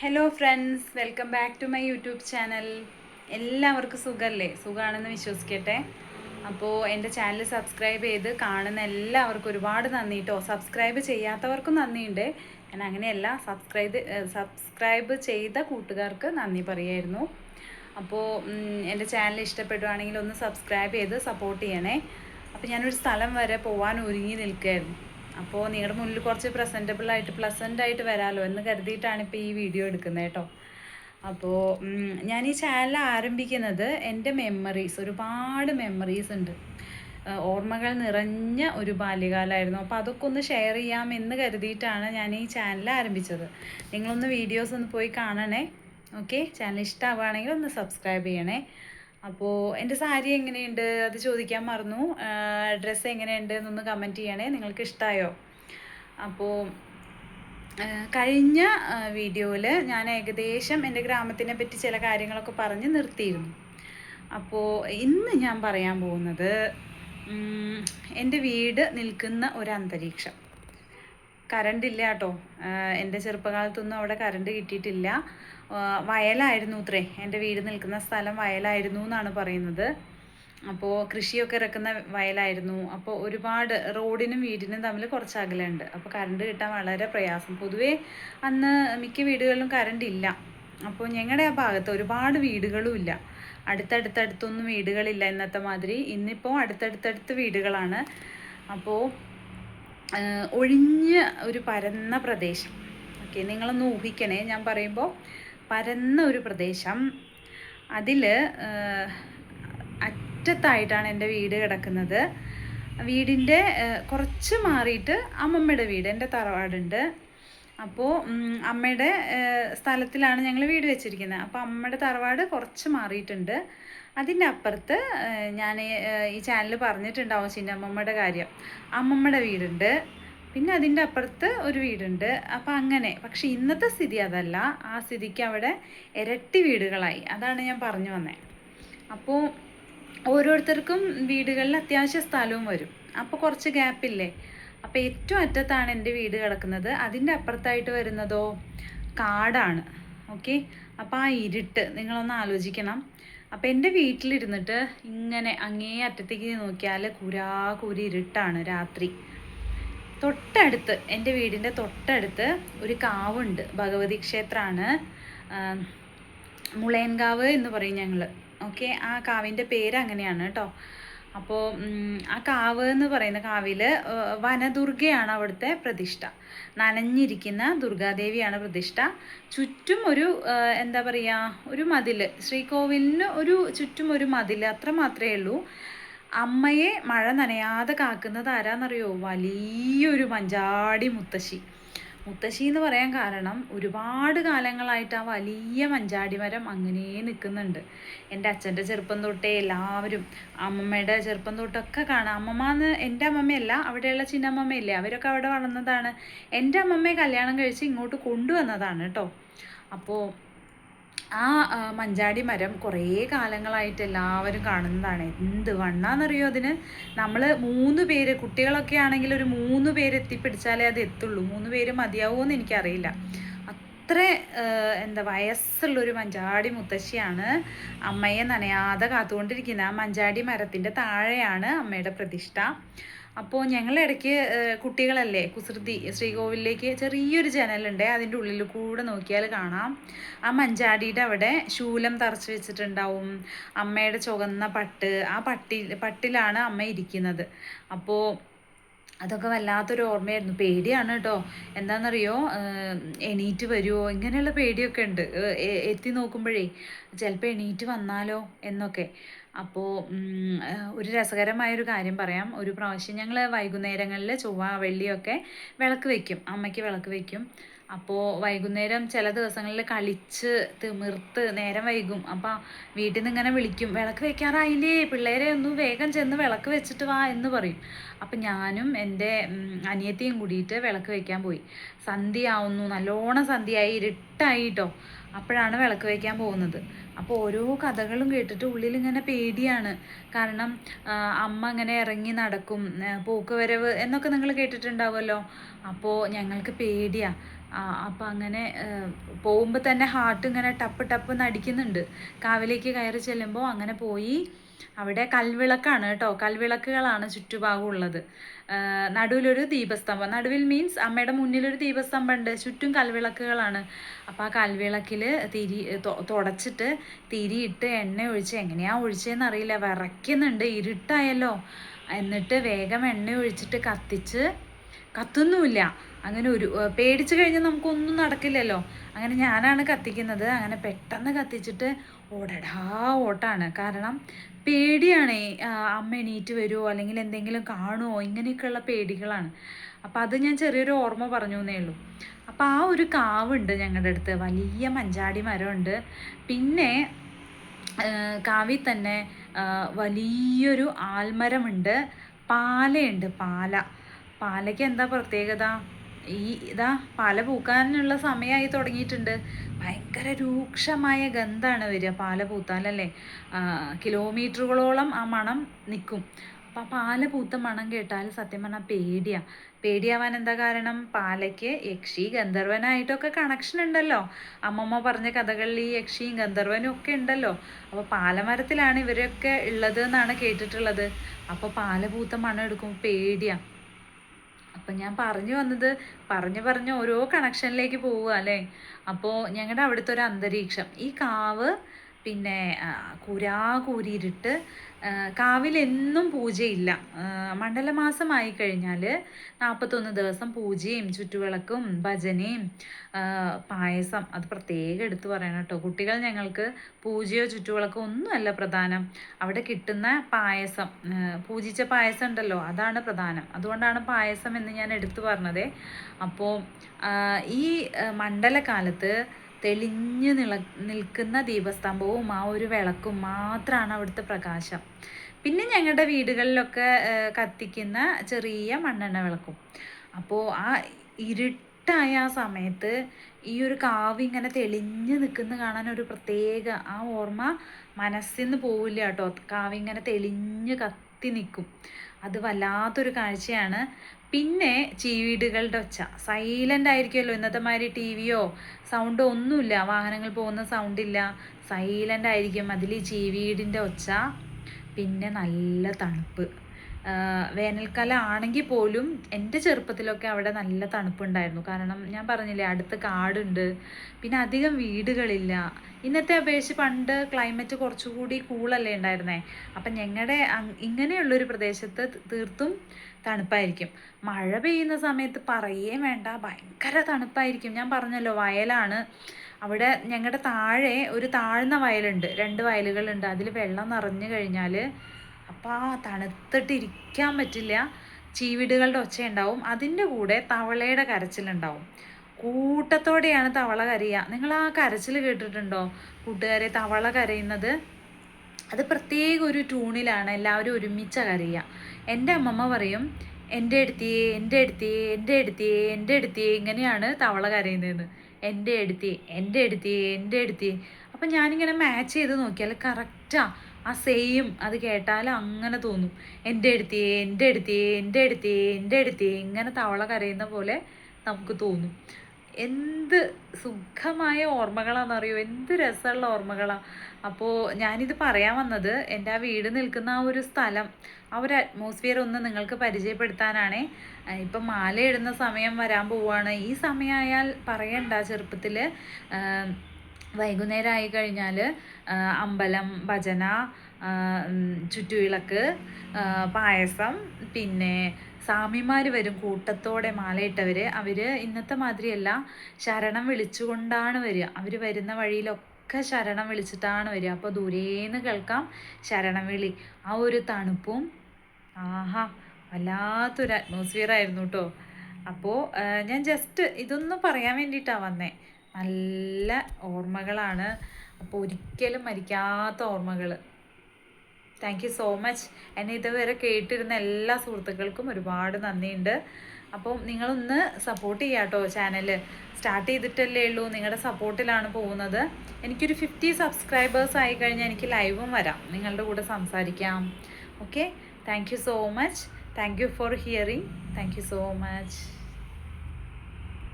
Hello friends welcome back to my YouTube channel എല്ലാവർക്കും സുഖമല്ലേ സുഖമാണെന്ന് വിശ്വസിക്കട്ടെ. അപ്പോൾ എന്റെ ചാനൽ സബ്സ്ക്രൈബ് ചെയ്ത് കാണുന്ന എല്ലാവർക്കും ഒരുപാട് നന്ദി കേട്ടോ സബ്സ്ക്രൈബ് ചെയ്യാത്തവർക്കും നന്ദിയുണ്ട്. ഞാൻ അങ്ങനെയല്ല സബ്സ്ക്രൈബ് സബ്സ്ക്രൈബ് ചെയ്ത കൂട്ടുകാർക്ക് നന്ദി പറയായിരുന്നു. അപ്പോൾ എന്റെ ചാനൽ ഇഷ്ടപ്പെടുവാണെങ്കിൽ ഒന്ന് സബ്സ്ക്രൈബ് ചെയ്ത് സപ്പോർട്ട് ചെയ്യണേ. അപ്പോൾ ഞാനൊരു സ്ഥലം വരെ പോകാൻ ഒരുങ്ങി നിൽക്കുകയായിരുന്നു. അപ്പോൾ നിങ്ങളുടെ മുന്നിൽ കുറച്ച് പ്രസന്റബിൾ ആയിട്ട് പ്ലസന്റ് ആയിട്ട് വരാമല്ലോ എന്ന് കരുതിയിട്ടാണ് ഇപ്പോൾ ഈ വീഡിയോ എടുക്കുന്നത് കേട്ടോ. അപ്പോൾ ഞാൻ ഈ ചാനൽ ആരംഭിക്കുന്നത് എന്റെ മെമ്മറീസ് ഒരുപാട് മെമ്മറീസ് ഉണ്ട്. ഓർമ്മകൾ നിറഞ്ഞ ഒരു ബാല്യകാലമായിരുന്നു. അപ്പോൾ അതൊക്കെ ഒന്ന് ഷെയർ ചെയ്യാം എന്ന് കരുതിയിട്ടാണ് ഞാൻ ഈ ചാനൽ ആരംഭിച്ചത്. നിങ്ങളൊന്ന് വീഡിയോസ് ഒന്ന് പോയി കാണണേ. ഓക്കെ ചാനൽ ഇഷ്ടമാവുകയാണെങ്കിൽ ഒന്ന് സബ്സ്ക്രൈബ് ചെയ്യണേ. അപ്പോൾ എന്റെ സാരി എങ്ങനെയുണ്ട്? അത് ചോദിക്കാൻ മറന്നു. ഡ്രസ്സ് എങ്ങനെയുണ്ട് എന്നൊന്ന് കമന്റ് ചെയ്യണേ. നിങ്ങൾക്ക് ഇഷ്ടമായോ അപ്പോൾ കഴിഞ്ഞ വീഡിയോയിൽ ഞാൻ ഏകദേശം എന്റെ ഗ്രാമത്തിനെ പറ്റി ചില കാര്യങ്ങളൊക്കെ പറഞ്ഞ് നിർത്തിയിരുന്നു. അപ്പോൾ ഇന്ന് ഞാൻ പറയാൻ പോകുന്നത് എന്റെ വീട് നിൽക്കുന്ന ഒരു അന്തരീക്ഷം. കറണ്ട് ഇല്ല കേട്ടോ എന്റെ ചെറുപ്പകാലത്തൊന്നും അവിടെ കറണ്ട് കിട്ടിയിട്ടില്ല. വയലായിരുന്നു അത്രേ എന്റെ വീട് നിൽക്കുന്ന സ്ഥലം വയലായിരുന്നു എന്നാണ് പറയുന്നത്. അപ്പോൾ കൃഷിയൊക്കെ ഇറക്കുന്ന വയലായിരുന്നു. അപ്പോൾ ഒരുപാട് റോഡിനും വീടിനും തമ്മിൽ കുറച്ച് അകലുണ്ട് അപ്പോൾ കറണ്ട് കിട്ടാൻ വളരെ പ്രയാസം. പൊതുവേ അന്ന് മിക്ക വീടുകളിലും കറണ്ട് ഇല്ല. അപ്പോൾ ഞങ്ങളുടെ ആ ഭാഗത്ത് ഒരുപാട് വീടുകളും ഇല്ല. അടുത്തടുത്തടുത്തൊന്നും വീടുകളില്ല ഇന്നത്തെ മാതിരി. ഇന്നിപ്പോൾ അടുത്തടുത്തടുത്ത് വീടുകളാണ്. അപ്പോൾ ഒഴിഞ്ഞ ഒരു പരന്ന പ്രദേശം. ഓക്കെ നിങ്ങളൊന്ന് ഊഹിക്കണേ. ഞാൻ പറയുമ്പോൾ പരന്ന ഒരു പ്രദേശം. അതിൽ അറ്റത്തായിട്ടാണ് എന്റെ വീട് കിടക്കുന്നത്. വീടിന്റെ കുറച്ച് മാറിയിട്ട് അമ്മമ്മയുടെ വീട് എന്റെ തറവാടുണ്ട്. അപ്പോൾ അമ്മയുടെ സ്ഥലത്തിലാണ് ഞങ്ങൾ വീട് വെച്ചിരിക്കുന്നത്. അപ്പോൾ അമ്മയുടെ തറവാട് കുറച്ച് മാറിയിട്ടുണ്ട്. അതിന്റെ അപ്പുറത്ത് ഞാൻ ഈ ചാനൽ പറഞ്ഞിട്ടുണ്ടാവും ചിന്നമ്മമ്മയുടെ കാര്യം. അമ്മമ്മയുടെ വീടുണ്ട്. പിന്നെ അതിന്റെ അപ്പുറത്ത് ഒരു വീടുണ്ട്. അപ്പം അങ്ങനെ. പക്ഷെ ഇന്നത്തെ സ്ഥിതി അതല്ല. ആ സ്ഥിതിക്ക് അവിടെ ഇരട്ടി വീടുകളായി. അതാണ് ഞാൻ പറഞ്ഞു വന്നത് അപ്പോൾ ഓരോരുത്തർക്കും വീടുകളിൽ അത്യാവശ്യ സ്ഥലവും വരും. അപ്പോൾ കുറച്ച് ഗ്യാപ്പില്ലേ? അപ്പോൾ ഏറ്റവും അറ്റത്താണ് എന്റെ വീട് കിടക്കുന്നത്. അതിന്റെ അപ്പുറത്തായിട്ട് വരുന്നതോ? കാടാണ്. ഓക്കെ? അപ്പോൾ ആ ഇരുട്ട് നിങ്ങളൊന്ന് ആലോചിക്കണം. അപ്പോൾ എന്റെ വീട്ടിലിരുന്നിട്ട് ഇങ്ങനെ അങ്ങേ അറ്റത്തേക്ക് നോക്കിയാൽ കുരാ കുരി ഇരുട്ടാണ് രാത്രി. തൊട്ടടുത്ത് എന്റെ വീടിന്റെ തൊട്ടടുത്ത് ഒരു കാവുണ്ട് ഭഗവതി ക്ഷേത്രമാണ് മുളയൻകാവ് എന്ന് പറയും ഞങ്ങൾ ഓക്കെ ആ കാവിന്റെ പേര് അങ്ങനെയാണ് കേട്ടോ അപ്പോൾ ആ കാവ് എന്ന് പറയുന്ന കാവിൽ വനദുർഗയാണ് അവിടുത്തെ പ്രതിഷ്ഠ. നനഞ്ഞിരിക്കുന്ന ദുർഗാദേവിയാണ് പ്രതിഷ്ഠ. ചുറ്റും ഒരു എന്താ പറയുക ഒരു മതിൽ ശ്രീകോവിലിന് ഒരു ചുറ്റും ഒരു മതിൽ അത്ര മാത്രമേ ഉള്ളൂ. അമ്മയെ മഴ നനയാതെ കാക്കുന്നത് ആരാന്നറിയോ? വലിയൊരു മഞ്ചാടി മുത്തശ്ശി. മുത്തശ്ശി എന്ന് പറയാൻ കാരണം ഒരുപാട് കാലങ്ങളായിട്ട് ആ വലിയ മഞ്ചാടി മരം അങ്ങനെ നിൽക്കുന്നുണ്ട്. എന്റെ അച്ഛന്റെ ചെറുപ്പം തൊട്ടേ എല്ലാവരും അമ്മമ്മയുടെ ചെറുപ്പം തൊട്ടൊക്കെ കാണാം. അമ്മമ്മ എന്ന് എന്റെ അമ്മമ്മയല്ല അവിടെയുള്ള ചിന്നമ്മമ്മയില്ലേ അവരൊക്കെ അവിടെ വളർന്നതാണ്. എന്റെ അമ്മമ്മയെ കല്യാണം കഴിച്ച് ഇങ്ങോട്ട് കൊണ്ടുവന്നതാണ് കേട്ടോ. അപ്പോൾ ആ മഞ്ചാടി മരം കുറേ കാലങ്ങളായിട്ട് എല്ലാവരും കാണുന്നതാണ്. എന്ത് വണ്ണാന്നറിയോ അതിന്? നമ്മൾ മൂന്ന് പേര് കുട്ടികളൊക്കെ ആണെങ്കിൽ ഒരു മൂന്ന് പേര് എത്തിപ്പിടിച്ചാലേ അത് എത്തുള്ളൂ. മൂന്ന് പേര് മതിയാവുമെന്ന് എനിക്കറിയില്ല. അത്ര എന്താ വയസ്സുള്ളൊരു മഞ്ചാടി മുത്തശ്ശിയാണ് അമ്മയെ നനയാതെ കാത്തുകൊണ്ടിരിക്കുന്നത്. ആ മഞ്ചാടി മരത്തിന്റെ താഴെയാണ് അമ്മയുടെ പ്രതിഷ്ഠ. അപ്പോൾ ഞങ്ങൾ ഇടയ്ക്ക് കുട്ടികളല്ലേ കുസൃതി ശ്രീകോവിലേക്ക് ചെറിയൊരു ജനലുണ്ട്. അതിന്റെ ഉള്ളിൽ കൂടെ നോക്കിയാൽ കാണാം. ആ മഞ്ചാടിയുടെ അവിടെ ശൂലം തറച്ച് വെച്ചിട്ടുണ്ടാവും. അമ്മയുടെ ചുവന്ന പട്ട്. ആ പട്ടി പട്ടിലാണ് അമ്മ ഇരിക്കുന്നത്. അപ്പോൾ അതൊക്കെ വല്ലാത്തൊരു ഓർമ്മയായിരുന്നു. പേടിയാണ് കേട്ടോ. എന്താണെന്നറിയോ? എണീറ്റ് വരുമോ ഇങ്ങനെയുള്ള പേടിയൊക്കെ ഉണ്ട്. എത്തി നോക്കുമ്പോഴേ ചിലപ്പോൾ എണീറ്റ് വന്നാലോ എന്നൊക്കെ. അപ്പോൾ ഒരു രസകരമായ ഒരു രസകരമായൊരു കാര്യം പറയാം. ഒരു പ്രാവശ്യം ഞങ്ങൾ വൈകുന്നേരങ്ങളിൽ ചൊവ്വ വെള്ളിയൊക്കെ വിളക്ക് വയ്ക്കും അമ്മയ്ക്ക് വിളക്ക് വെക്കും. അപ്പോൾ വൈകുന്നേരം ചില ദിവസങ്ങളിൽ കളിച്ച് തിമിർത്ത് നേരം വൈകും. അപ്പോൾ വീട്ടിൽ നിന്ന് ഇങ്ങനെ വിളിക്കും വിളക്ക് വെക്കാറായില്ലേ? പിള്ളേരെ ഒന്ന് വേഗം ചെന്ന് വിളക്ക് വെച്ചിട്ട് വാ എന്ന് പറയും. അപ്പം ഞാനും എന്റെ അനിയത്തിയും കൂടിയിട്ട് വിളക്ക് വെക്കാൻ പോയി. സന്ധ്യയാവുന്നു നല്ലോണം സന്ധ്യയായി ഇരുട്ടായി കേട്ടോ അപ്പോഴാണ് വിളക്ക് വയ്ക്കാൻ പോകുന്നത്. അപ്പോൾ ഓരോ കഥകളും കേട്ടിട്ട് ഉള്ളിൽ ഇങ്ങനെ പേടിയാണ്. കാരണം അമ്മ ഇങ്ങനെ ഇറങ്ങി നടക്കും ആ, പോക്ക് വരവ് എന്നൊക്കെ നിങ്ങൾ കേട്ടിട്ടുണ്ടാവുമല്ലോ. അപ്പോൾ ഞങ്ങൾക്ക് പേടിയാണ് ആ അപ്പം അങ്ങനെ പോകുമ്പോൾ തന്നെ ഹാർട്ട് ഇങ്ങനെ ടപ്പ് ടപ്പ് നടിക്കുന്നുണ്ട്. കാവിലേക്ക് കയറി ചെല്ലുമ്പോൾ അങ്ങനെ പോയി. അവിടെ കൽവിളക്കാണ് കേട്ടോ. കൽവിളക്കുകളാണ് ചുറ്റുഭാഗം ഉള്ളത്. നടുവിലൊരു ദീപസ്തംഭം. നടുവിൽ മീൻസ് അമ്മയുടെ മുന്നിലൊരു ദീപസ്തംഭം ഉണ്ട്. ചുറ്റും കൽവിളക്കുകളാണ്. അപ്പോൾ ആ കൽവിളക്കിൽ തിരി തുടച്ചിട്ട് തിരിയിട്ട് എണ്ണ ഒഴിച്ച് എങ്ങനെയാണ് ഒഴിച്ചതെന്ന് അറിയില്ല. വിറയ്ക്കുന്നുണ്ട്. ഇരുട്ടായല്ലോ. എന്നിട്ട് വേഗം എണ്ണ ഒഴിച്ചിട്ട് കത്തിച്ച് കത്തുന്നുമില്ല. അങ്ങനെ ഒരു പേടിച്ചു കഴിഞ്ഞാൽ നമുക്കൊന്നും നടക്കില്ലല്ലോ. അങ്ങനെ ഞാനാണ് കത്തിക്കുന്നത്. അങ്ങനെ പെട്ടെന്ന് കത്തിച്ചിട്ട് ഓടടാ ഓട്ടാണ്. കാരണം പേടിയാണ്. അമ്മ എണീറ്റ് വരുമോ അല്ലെങ്കിൽ എന്തെങ്കിലും കാണുമോ ഇങ്ങനെയൊക്കെയുള്ള പേടികളാണ്. അപ്പോൾ അത് ഞാൻ ചെറിയൊരു ഓർമ്മ പറഞ്ഞു എന്നേ ഉള്ളൂ. അപ്പോൾ ആ ഒരു കാവുണ്ട് ഞങ്ങളുടെ അടുത്ത്. വലിയ മഞ്ചാടി മരമുണ്ട്. പിന്നെ കാവി തന്നെ വലിയൊരു ആൽമരമുണ്ട്. പാലയുണ്ട് പാല. പാലയ്ക്ക് എന്താ പ്രത്യേകത? ഈ ഇതാ പാല പൂക്കാനുള്ള സമയമായി തുടങ്ങിയിട്ടുണ്ട്. ഭയങ്കര രൂക്ഷമായ ഗന്ധമാണ് വരിക പാല പൂത്താലല്ലേ? കിലോമീറ്ററുകളോളം ആ മണം നിൽക്കും അപ്പം പാല പൂത്ത മണം കേട്ടാൽ സത്യം പറഞ്ഞാൽ പേടിയാ. പേടിയാവാൻ എന്താ കാരണം? പാലയ്ക്ക് യക്ഷി ഗന്ധർവനായിട്ടൊക്കെ കണക്ഷൻ ഉണ്ടല്ലോ. അമ്മമ്മ പറഞ്ഞ കഥകളിൽ ഈ യക്ഷിയും ഗന്ധർവനും ഒക്കെ ഉണ്ടല്ലോ. അപ്പോൾ പാലമരത്തിലാണ് ഇവരൊക്കെ ഉള്ളത് എന്നാണ് കേട്ടിട്ടുള്ളത്. അപ്പോൾ പാല പൂത്ത മണം എടുക്കുമ്പോൾ പേടിയാണ് അപ്പം ഞാൻ പറഞ്ഞു വന്നത് പറഞ്ഞു പറഞ്ഞ് ഓരോ കണക്ഷനിലേക്ക് പോവുക അല്ലേ? അപ്പോൾ ഞങ്ങളുടെ അവിടുത്തെ ഒരു അന്തരീക്ഷം. ഈ കാവ് പിന്നെ കുരാ കൂരിയിട്ട് കാവിലെന്നും പൂജയില്ല. മണ്ഡലമാസമായി കഴിഞ്ഞാൽ നാൽപ്പത്തൊന്ന് ദിവസം പൂജയും ചുറ്റുവിളക്കും ഭജനയും പായസം അത് പ്രത്യേകം എടുത്തു പറയണം കേട്ടോ. കുട്ടികൾ ഞങ്ങൾക്ക് പൂജയോ ചുറ്റുവിളക്കോ ഒന്നുമല്ല പ്രധാനം. അവിടെ കിട്ടുന്ന പായസം പൂജിച്ച പായസം ഉണ്ടല്ലോ അതാണ് പ്രധാനം. അതുകൊണ്ടാണ് പായസം എന്ന് ഞാൻ എടുത്തു പറഞ്ഞത്. അപ്പോൾ ഈ മണ്ഡലകാലത്ത് തെളിഞ്ഞു നിള നിൽക്കുന്ന ദീപസ്തംഭവും ആ ഒരു വിളക്കും മാത്രമാണ് അവിടുത്തെ പ്രകാശം. പിന്നെ ഞങ്ങളുടെ വീടുകളിലൊക്കെ കത്തിക്കുന്ന ചെറിയ മണ്ണെണ്ണ വിളക്കും. അപ്പോൾ ആ ഇരുട്ടായ ആ സമയത്ത് ഈ ഒരു കാവ് ഇങ്ങനെ തെളിഞ്ഞു നിൽക്കുന്ന കാണാൻ ഒരു പ്രത്യേക ആ ഓർമ്മ മനസ്സിൽ നിന്ന് പോവില്ല കേട്ടോ. കാവിങ്ങനെ തെളിഞ്ഞ് കത്തി നിൽക്കും. അത് വല്ലാത്തൊരു കാഴ്ചയാണ്. പിന്നെ ചീവീടുകളുടെ ഒച്ച. സൈലന്റ് ആയിരിക്കുമല്ലോ ഇന്നത്തെ മാതിരി ടി വിയോ? സൗണ്ടോ ഒന്നുമില്ല. വാഹനങ്ങൾ പോകുന്ന സൗണ്ടില്ല സൈലന്റ് ആയിരിക്കും. അതിൽ ചീവീടിന്റെ ഒച്ച. പിന്നെ നല്ല തണുപ്പ്. വേനൽക്കാലം ആണെങ്കിൽ പോലും എന്റെ ചെറുപ്പത്തിലൊക്കെ അവിടെ നല്ല തണുപ്പുണ്ടായിരുന്നു. കാരണം ഞാൻ പറഞ്ഞില്ലേ അടുത്ത് കാടുണ്ട്. പിന്നെ അധികം വീടുകളില്ല. ഇന്നത്തെ അപേക്ഷിച്ച് പണ്ട് ക്ലൈമറ്റ് കുറച്ചുകൂടി കൂളല്ലേ ഉണ്ടായിരുന്നേ. അപ്പം ഞങ്ങളുടെ ഇങ്ങനെയുള്ളൊരു പ്രദേശത്ത് തീർത്തും തണുപ്പായിരിക്കും. മഴ പെയ്യുന്ന സമയത്ത് പറയേ വേണ്ട ഭയങ്കര തണുപ്പായിരിക്കും. ഞാൻ പറഞ്ഞല്ലോ വയലാണ്. അവിടെ ഞങ്ങളുടെ താഴെ ഒരു താഴ്ന്ന വയലുണ്ട്. രണ്ട് വയലുകളുണ്ട്. അതിൽ വെള്ളം നിറഞ്ഞു കഴിഞ്ഞാൽ അപ്പോൾ ആ തണുത്തിട്ടിരിക്കാൻ പറ്റില്ല. ചീവിടുകളുടെ ഒച്ച ഉണ്ടാവും അതിന്റെ കൂടെ തവളയുടെ കരച്ചിലുണ്ടാവും. കൂട്ടത്തോടെയാണ് തവള കരയുക. നിങ്ങൾ ആ കരച്ചിൽ കേട്ടിട്ടുണ്ടോ? കൂട്ടുകാരെ തവള കരയുന്നത്? അത് പ്രത്യേക ഒരു ട്യൂണിലാണ്. എല്ലാവരും ഒരുമിച്ച് കരയുക. എന്റെ അമ്മമ്മ പറയും എന്റെ അടുത്തിയേ എന്റെ അടുത്തിയേ എന്റെ അടുത്തിയേ എന്റെ അടുത്തിയേ ഇങ്ങനെയാണ് തവള കരയുന്നതെന്ന്. എന്റെ അടുത്തേ എന്റെ അടുത്തിയേ എന്റെ അടുത്തേ. അപ്പം ഞാനിങ്ങനെ മാച്ച് ചെയ്ത് നോക്കിയാൽ കറക്റ്റാണ് ആ സെയിം അത് കേട്ടാൽ അങ്ങനെ തോന്നും. എന്റെ അടുത്തേ എന്റെ അടുത്തേ എന്റെ അടുത്തേ എന്റെ അടുത്തേ ഇങ്ങനെ തവള കരയുന്ന പോലെ നമുക്ക് തോന്നും. എന്ത് സുഖമായ ഓർമ്മകളാണെന്നറിയോ എന്ത് രസമുള്ള ഓർമ്മകളാണ് അപ്പോൾ ഞാനിത് പറയാൻ വന്നത് എന്റെ ആ വീട് നിൽക്കുന്ന ആ ഒരു സ്ഥലം ആ ഒരു അറ്റ്മോസ്ഫിയർ ഒന്ന് നിങ്ങൾക്ക് പരിചയപ്പെടുത്താനാണേ. ഇപ്പം മാല ഇടുന്ന സമയം വരാൻ പോവുകയാണ് ഈ സമയമായാൽ പറയണ്ട ചെറുപ്പത്തിൽ വൈകുന്നേരം ആയി കഴിഞ്ഞാൽ അമ്പലം ഭജന ചുറ്റുവിളക്ക് പായസം പിന്നെ സ്വാമിമാർ വരും കൂട്ടത്തോടെ മാലയിട്ടവർ അവർ ഇന്നത്തെ മാതിരിയല്ല. ശരണം വിളിച്ചുകൊണ്ടാണ് വരിക. അവർ വരുന്ന വഴിയിലൊക്കെ ശരണം വിളിച്ചിട്ടാണ് വരിക. അപ്പോൾ ദൂരേന്ന് കേൾക്കാം. ശരണം വിളി. ആ ഒരു തണുപ്പും ആഹാ വല്ലാത്തൊരു അറ്റ്മോസ്ഫിയർ ആയിരുന്നു കേട്ടോ അപ്പോൾ ഞാൻ ജസ്റ്റ് ഇതൊന്നും പറയാൻ വേണ്ടിയിട്ടാണ് വന്നേ. നല്ല ഓർമ്മകളാണ്. അപ്പോൾ ഒരിക്കലും മരിക്കാത്ത ഓർമ്മകൾ താങ്ക് യു സോ മച്ച് എന്നെ ഇതുവരെ കേട്ടിരുന്ന എല്ലാ സുഹൃത്തുക്കൾക്കും ഒരുപാട് നന്ദിയുണ്ട്. അപ്പം നിങ്ങളൊന്ന് സപ്പോർട്ട് ചെയ്യാം കേട്ടോ ചാനൽ സ്റ്റാർട്ട് ചെയ്തിട്ടല്ലേ ഉള്ളൂ നിങ്ങളുടെ സപ്പോർട്ടിലാണ് പോകുന്നത്. എനിക്കൊരു ഫിഫ്റ്റി സബ്സ്ക്രൈബേഴ്സ് ആയി കഴിഞ്ഞാൽ എനിക്ക് ലൈവും വരാം. നിങ്ങളുടെ കൂടെ സംസാരിക്കാം. Okay thank you so much thank you for hearing thank you so much